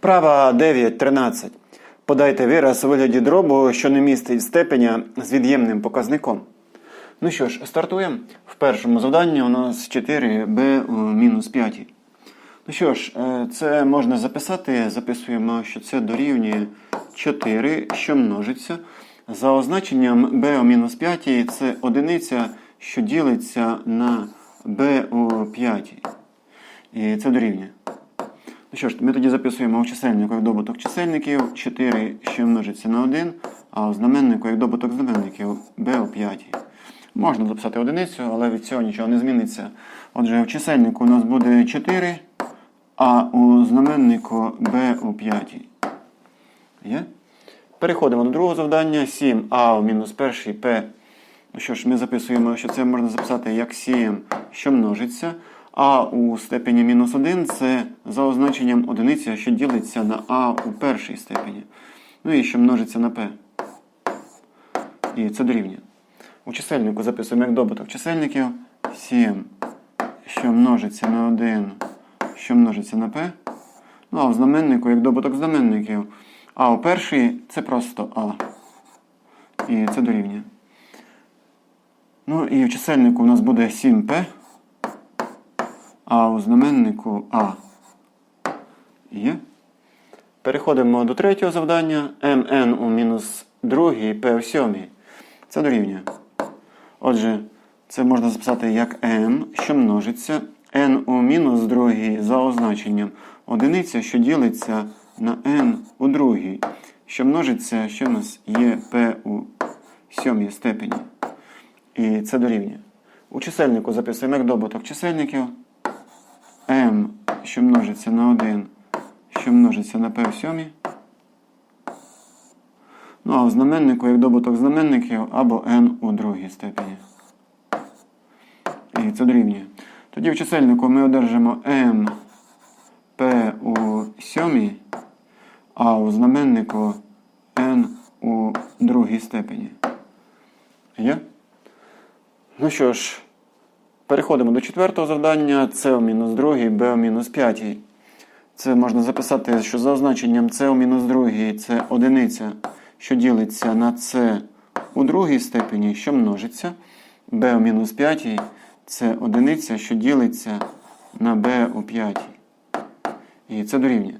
Вправа 9.13. Подайте вираз у вигляді дробу, що не містить степеня з від'ємним показником. Ну що ж, стартуємо. В першому завданні у нас 4b у мінус 5. Ну що ж, е, це можна записати. Записуємо, що це дорівнює 4, що множиться. За означенням b у мінус 5 це одиниця, що ділиться на b у 5. І це дорівнює. Ну що ж, ми тоді записуємо у чисельнику як добуток чисельників 4, що множиться на 1, а у знаменнику як добуток знаменників b у 5. Можна записати одиницю, але від цього нічого не зміниться. Отже, в чисельнику у нас буде 4, а у знаменнику b у 5. Є? Переходимо до другого завдання. 7а у мінус перший p. Ну що ж, ми записуємо, що це можна записати як 7, що множиться. А у степені мінус 1 це за означенням одиниця, що ділиться на А у першій степені. Ну і що множиться на P. І це дорівнює. У чисельнику записуємо як добуток чисельників 7, що множиться на 1, що множиться на P. Ну а в знаменнику як добуток знаменників. А у першій це просто А. І це дорівнює. Ну і в чисельнику у нас буде 7P. А у знаменнику А. Є. Переходимо до третього завдання. МН у мінус другій, П у сьомій. Це дорівнює. Отже, це можна записати як М, що множиться. N у мінус другій за означенням. Одиниця, що ділиться на n у другій. Що множиться, що в нас є P у сьомій степені. І це дорівнює. У чисельнику записуємо як добуток чисельників m, що множиться на 1, що множиться на p в сьомій. Ну, а в знаменнику як добуток знаменників або n у другій степені. І це дорівнює. Тоді в чисельнику ми одержимо m p у сьомій, а у знаменнику n у другій степені. Є? Ну що ж, переходимо до четвертого завдання. С у мінус другий, Б у мінус п'ятій. Це можна записати, що за означенням С у мінус другий це одиниця, що ділиться на С у другій степені, що множиться. Б у мінус п'ятій це одиниця, що ділиться на Б у п'ятій. І це дорівнює.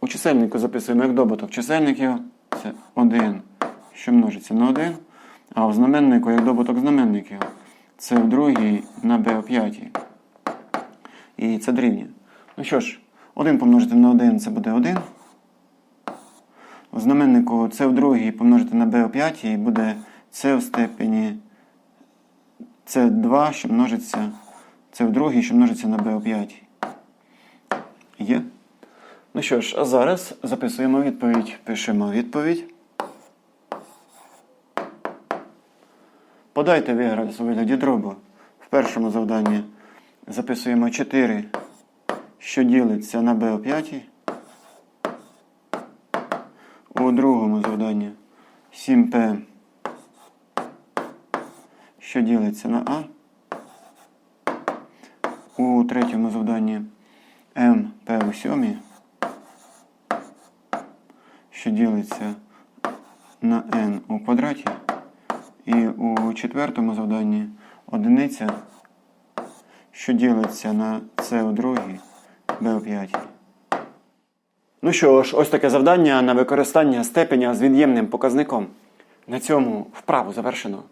У чисельнику записуємо як добуток чисельників. Це 1, що множиться на 1. А у знаменнику як добуток знаменників. Це в другій на b у п'ятій. І це дорівнює. Ну що ж, 1 помножити на 1 це буде 1. У знаменнику це в другій помножити на b у п'ятій буде це в степені це 2, що множиться. Це в другій, що множиться на b у п'ятій. Є? Ну що ж, а зараз записуємо відповідь. Пишемо відповідь. Подайте виграш у вигляді дробу. В першому завданні записуємо 4, що ділиться на b у 5. У другому завданні 7p, що ділиться на А. У третьому завданні mp у 7, що ділиться на n у квадраті. І у четвертому завданні одиниця, що ділиться на С у другій, Б у п'ятій. Ну що ж, ось таке завдання на використання степеня з від'ємним показником. На цьому вправу завершено.